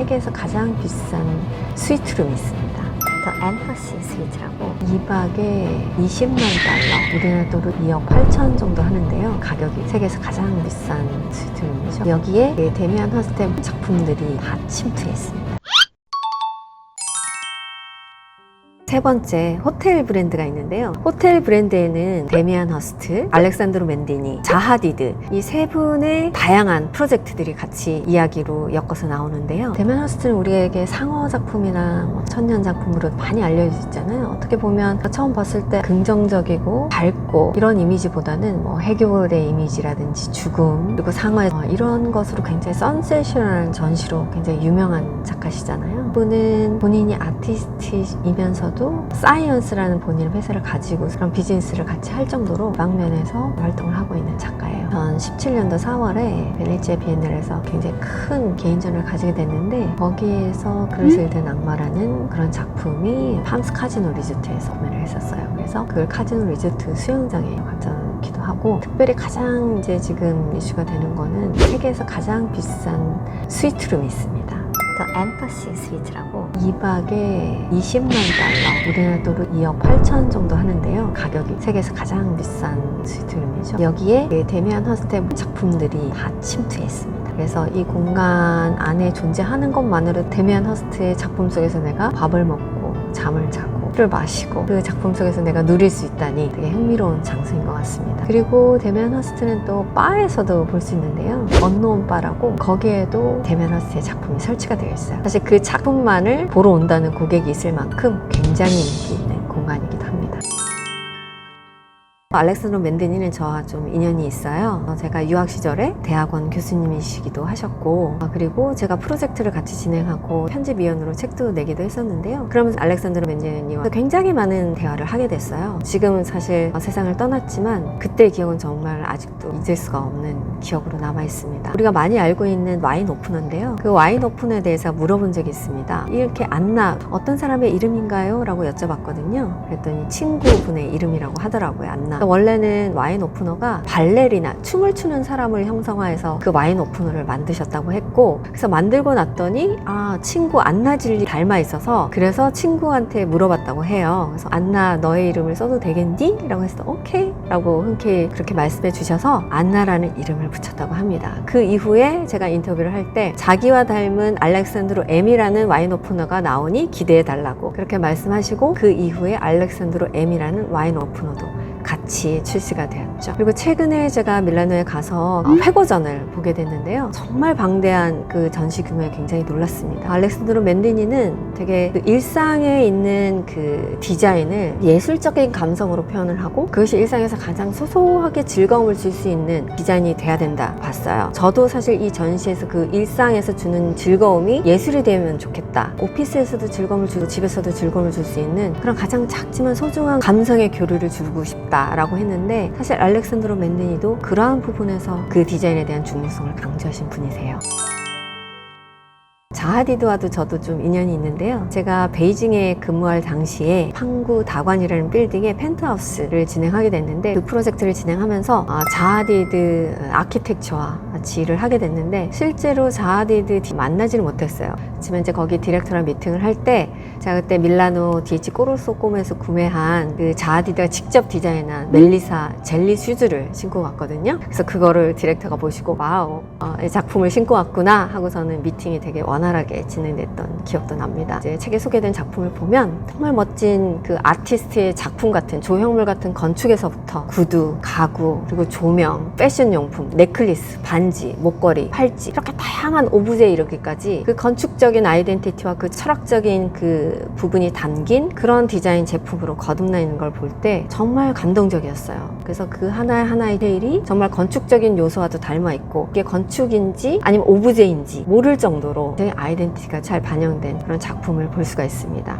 세계에서 가장 비싼 스위트룸이 있습니다. 더 엠퍼시 스위트라고 2박에 20만 달러, 우리나라 돈으로 2억 8천 정도 하는데요. 가격이 세계에서 가장 비싼 스위트룸이죠. 여기에 그 데미안 허스템 작품들이 다 침투해 있습니다. 세 번째 호텔 브랜드가 있는데요. 호텔 브랜드에는 데미안 허스트, 알렉산드로 맨디니, 자하디드 이 세 분의 다양한 프로젝트들이 같이 이야기로 엮어서 나오는데요. 데미안 허스트는 우리에게 상어 작품이나 뭐 천년 작품으로 많이 알려져 있잖아요. 어떻게 보면 처음 봤을 때 긍정적이고 밝고 이런 이미지보다는 뭐 해교의 이미지라든지 죽음 그리고 상어 어, 이런 것으로 굉장히 선세셔널한 전시로 굉장히 유명한 작가시잖아요. 분은 본인이 아티스트이면서도 사이언스라는 본인의 회사를 가지고 그런 비즈니스를 같이 할 정도로 방면에서 활동을 하고 있는 작가예요. 전 17년도 4월에 베네치아 비엔날에서 굉장히 큰 개인전을 가지게 됐는데 거기에서 그릇을 든 악마라는 그런 작품이 팜스 카지노 리조트에서 구매를 했었어요. 그래서 그걸 카지노 리조트 수영장에 갖다 하고 특별히 가장 이제 지금 이슈가 되는 거는 세계에서 가장 비싼 스위트룸이 있습니다. 더 엠퍼시 스위트라고 2박에 20만 달러, 우리나라 돈으로 2억 8천 정도 하는데요. 가격이 세계에서 가장 비싼 스위트룸이죠. 여기에 그 데미안 허스템 작품들이 다 침투해 있습니다. 그래서 이 공간 안에 존재하는 것만으로 데미안 허스트의 작품 속에서 내가 밥을 먹고 잠을 자고 를 마시고 그 작품 속에서 내가 누릴 수 있다니 되게 흥미로운 장소인 것 같습니다. 그리고 데미안 허스트는 또 바에서도 볼 수 있는데요. 언노운 바라고 거기에도 데미안 허스트의 작품이 설치가 되어 있어요. 사실 그 작품만을 보러 온다는 고객이 있을 만큼 굉장히 인기 알렉산드로 맨드니는 저와 좀 인연이 있어요. 어, 제가 유학 시절에 대학원 교수님이시기도 하셨고, 어, 그리고 제가 프로젝트를 같이 진행하고 편집위원으로 책도 내기도 했었는데요. 그러면서 알렉산드로 맨드니와 굉장히 많은 대화를 하게 됐어요. 지금은 사실 어, 세상을 떠났지만 그때의 기억은 정말 아직도 잊을 수가 없는 기억으로 남아 있습니다. 우리가 많이 알고 있는 와인 오프너인데요. 그 와인 오프너에 대해서 물어본 적이 있습니다. 이렇게 안나 어떤 사람의 이름인가요? 라고 여쭤봤거든요. 그랬더니 친구분의 이름이라고 하더라고요. 안나. 원래는 와인 오프너가 발레리나 춤을 추는 사람을 형성화해서 그 와인 오프너를 만드셨다고 했고 그래서 만들고 났더니 아 친구 안나질리 닮아 있어서 그래서 친구한테 물어봤다고 해요. 그래서 안나 너의 이름을 써도 되겠니? 라고 때 오케이 라고 흔쾌히 그렇게 말씀해 주셔서 안나라는 이름을 붙였다고 합니다. 그 이후에 제가 인터뷰를 할 때 자기와 닮은 알렉산드로 M이라는 와인 오프너가 나오니 기대해 달라고 그렇게 말씀하시고 그 이후에 알렉산드로 M이라는 와인 오프너도 같이 출시가 되었죠. 그리고 최근에 제가 밀라노에 가서 회고전을 보게 됐는데요. 정말 방대한 그 전시 규모에 굉장히 놀랐습니다. 알렉산드로 맨디니는 되게 그 일상에 있는 그 디자인을 예술적인 감성으로 표현을 하고 그것이 일상에서 가장 소소하게 즐거움을 줄 수 있는 디자인이 돼야 된다 봤어요. 저도 사실 이 전시에서 그 일상에서 주는 즐거움이 예술이 되면 좋겠다. 오피스에서도 즐거움을 주고 집에서도 즐거움을 줄 수 있는 그런 가장 작지만 소중한 감성의 교류를 주고 싶다 라고 했는데 사실 알렉산드로 맨디니도 그러한 부분에서 그 디자인에 대한 중요성을 강조하신 분이세요. 자하디드와도 저도 좀 인연이 있는데요. 제가 베이징에 근무할 당시에 판구 다관이라는 빌딩의 펜트하우스를 진행하게 됐는데 그 프로젝트를 진행하면서 아, 자하디드 아키텍처와 같이 일을 하게 됐는데 실제로 자하디드 만나지는 못했어요. 하지만 이제 거기 디렉터랑 미팅을 할 때 제가 그때 밀라노 DH 꼬로소 꼼에서 구매한 그 자하디드가 직접 디자인한 멜리사 젤리 슈즈를 신고 갔거든요. 그래서 그거를 디렉터가 보시고 와우 어, 이 작품을 신고 왔구나 하고서는 미팅이 되게 원활하게 진행됐던 기억도 납니다. 이제 책에 소개된 작품을 보면 정말 멋진 그 아티스트의 작품 같은 조형물 같은 건축에서부터 구두, 가구, 그리고 조명, 패션 용품, 넥클리스, 반 지, 목걸이, 팔찌 이렇게 다양한 오브제 이르기까지 그 건축적인 아이덴티티와 그 철학적인 그 부분이 담긴 그런 디자인 제품으로 거듭나 있는 걸 볼 때 정말 감동적이었어요. 그래서 그 하나 하나의 데일이 정말 건축적인 요소와도 닮아 있고 이게 건축인지 아니면 오브제인지 모를 정도로 제 아이덴티티가 잘 반영된 그런 작품을 볼 수가 있습니다.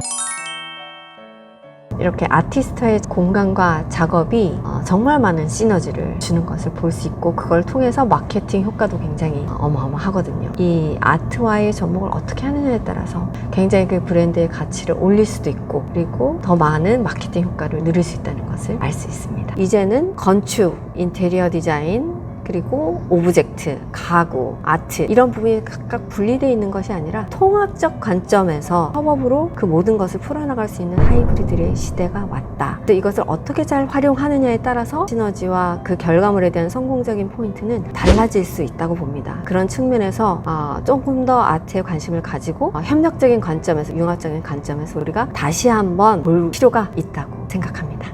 이렇게 아티스트의 공간과 작업이 어, 정말 많은 시너지를 주는 것을 볼 수 있고 그걸 통해서 마케팅 효과도 굉장히 어, 어마어마하거든요. 이 아트와의 접목을 어떻게 하느냐에 따라서 굉장히 그 브랜드의 가치를 올릴 수도 있고 그리고 더 많은 마케팅 효과를 누릴 수 있다는 것을 알 수 있습니다. 이제는 건축, 인테리어 디자인, 그리고 오브젝트, 가구, 아트 이런 부분이 각각 분리되어 있는 것이 아니라 통합적 관점에서 협업으로 그 모든 것을 풀어나갈 수 있는 하이브리드의 시대가 왔다. 근데 이것을 어떻게 잘 활용하느냐에 따라서 시너지와 그 결과물에 대한 성공적인 포인트는 달라질 수 있다고 봅니다. 그런 측면에서 어, 조금 더 아트에 관심을 가지고 어, 협력적인 관점에서 융합적인 관점에서 우리가 다시 한번 볼 필요가 있다고 생각합니다.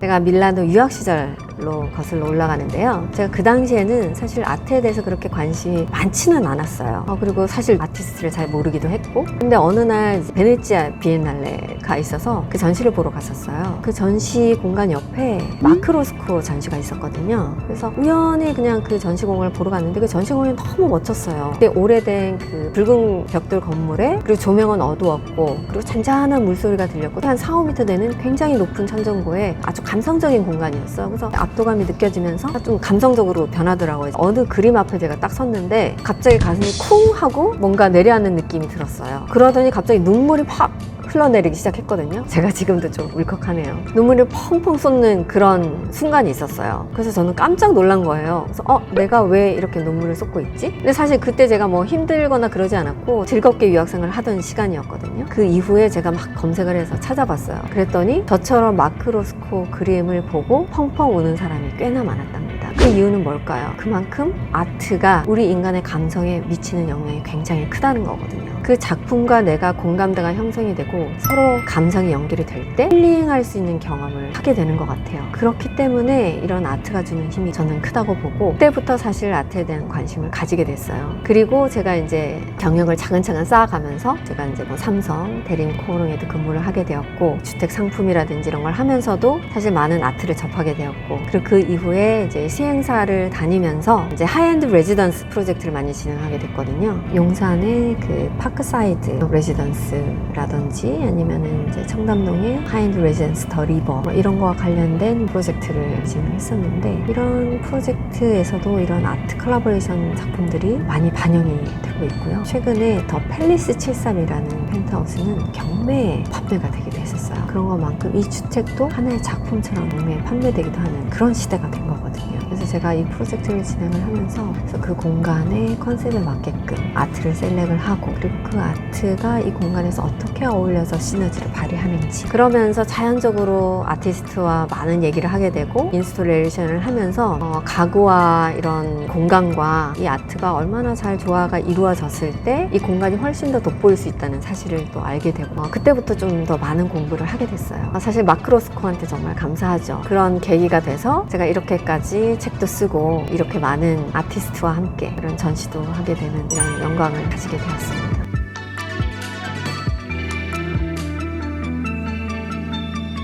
제가 밀라노 유학 시절 로 거슬러 올라가는데요. 제가 그 당시에는 사실 아트에 대해서 그렇게 관심이 많지는 않았어요. 어, 그리고 사실 아티스트를 잘 모르기도 했고. 근데 어느 날 베네치아 비엔날레가 있어서 그 전시를 보러 갔었어요. 그 전시 공간 옆에 마크로스코 전시가 있었거든요. 그래서 우연히 그냥 그 전시공을 보러 갔는데 그 전시공이 너무 멋졌어요. 근데 오래된 그 붉은 벽돌 건물에 그리고 조명은 어두웠고 그리고 잔잔한 물소리가 들렸고 한 4, 5m 되는 굉장히 높은 천정고에 아주 감성적인 공간이었어요. 그래서 압도감이 느껴지면서 좀 감성적으로 변하더라고요. 어느 그림 앞에 제가 딱 섰는데 갑자기 가슴이 쿵 하고 뭔가 내려앉는 느낌이 들었어요. 그러더니 갑자기 눈물이 팍 흘러내리기 시작했거든요. 제가 지금도 좀 울컥하네요. 눈물이 펑펑 쏟는 그런 순간이 있었어요. 그래서 저는 깜짝 놀란 거예요. 그래서 어, 내가 왜 이렇게 눈물을 쏟고 있지? 근데 사실 그때 제가 뭐 힘들거나 그러지 않았고 즐겁게 유학생활을 하던 시간이었거든요. 그 이후에 제가 막 검색을 해서 찾아봤어요. 그랬더니 저처럼 마크로스코 그림을 보고 펑펑 우는 사람이 꽤나 많았답니다. 그 이유는 뭘까요? 그만큼 아트가 우리 인간의 감성에 미치는 영향이 굉장히 크다는 거거든요. 그 작품과 내가 공감대가 형성이 되고 서로 감성이 연결이 될 때 힐링할 수 있는 경험을 하게 되는 것 같아요. 그렇기 때문에 이런 아트가 주는 힘이 저는 크다고 보고 그때부터 사실 아트에 대한 관심을 가지게 됐어요. 그리고 제가 이제 경력을 차근차근 쌓아가면서 제가 이제 뭐 삼성, 대림 코오롱에도 근무를 하게 되었고 주택 상품이라든지 이런 걸 하면서도 사실 많은 아트를 접하게 되었고 그리고 그 이후에 이제 시행사를 다니면서 이제 하이엔드 레지던스 프로젝트를 많이 진행하게 됐거든요. 용산의 그 파크 사이드 레지던스라든지 아니면은 이제 청담동의 하이엔드 레지던스 더 리버 뭐 이런 거와 관련된 프로젝트를 진행했었는데 이런 프로젝트에서도 이런 아트 컬라보레이션 작품들이 많이 반영이 되고 있고요. 최근에 더 팰리스 73이라는 펜트하우스는 경매 판매가 되기도 했었어요. 그런 것만큼 이 주택도 하나의 작품처럼 경매에 판매되기도 하는 그런 시대가 된 거거든요. 제가 이 프로젝트를 진행을 하면서 그 공간의 컨셉에 맞게끔 아트를 셀렉을 하고 그리고 그 아트가 이 공간에서 어떻게 어울려서 시너지를 발휘하는지 그러면서 자연적으로 아티스트와 많은 얘기를 하게 되고 인스톨레이션을 하면서 어, 가구와 이런 공간과 이 아트가 얼마나 잘 조화가 이루어졌을 때 이 공간이 훨씬 더 돋보일 수 있다는 사실을 또 알게 되고 어, 그때부터 좀 더 많은 공부를 하게 됐어요. 어, 사실 마크로스코한테 정말 감사하죠. 그런 계기가 돼서 제가 이렇게까지 책도 쓰고 이렇게 많은 아티스트와 함께 그런 전시도 하게 되는 이런 영광을 가지게 되었습니다.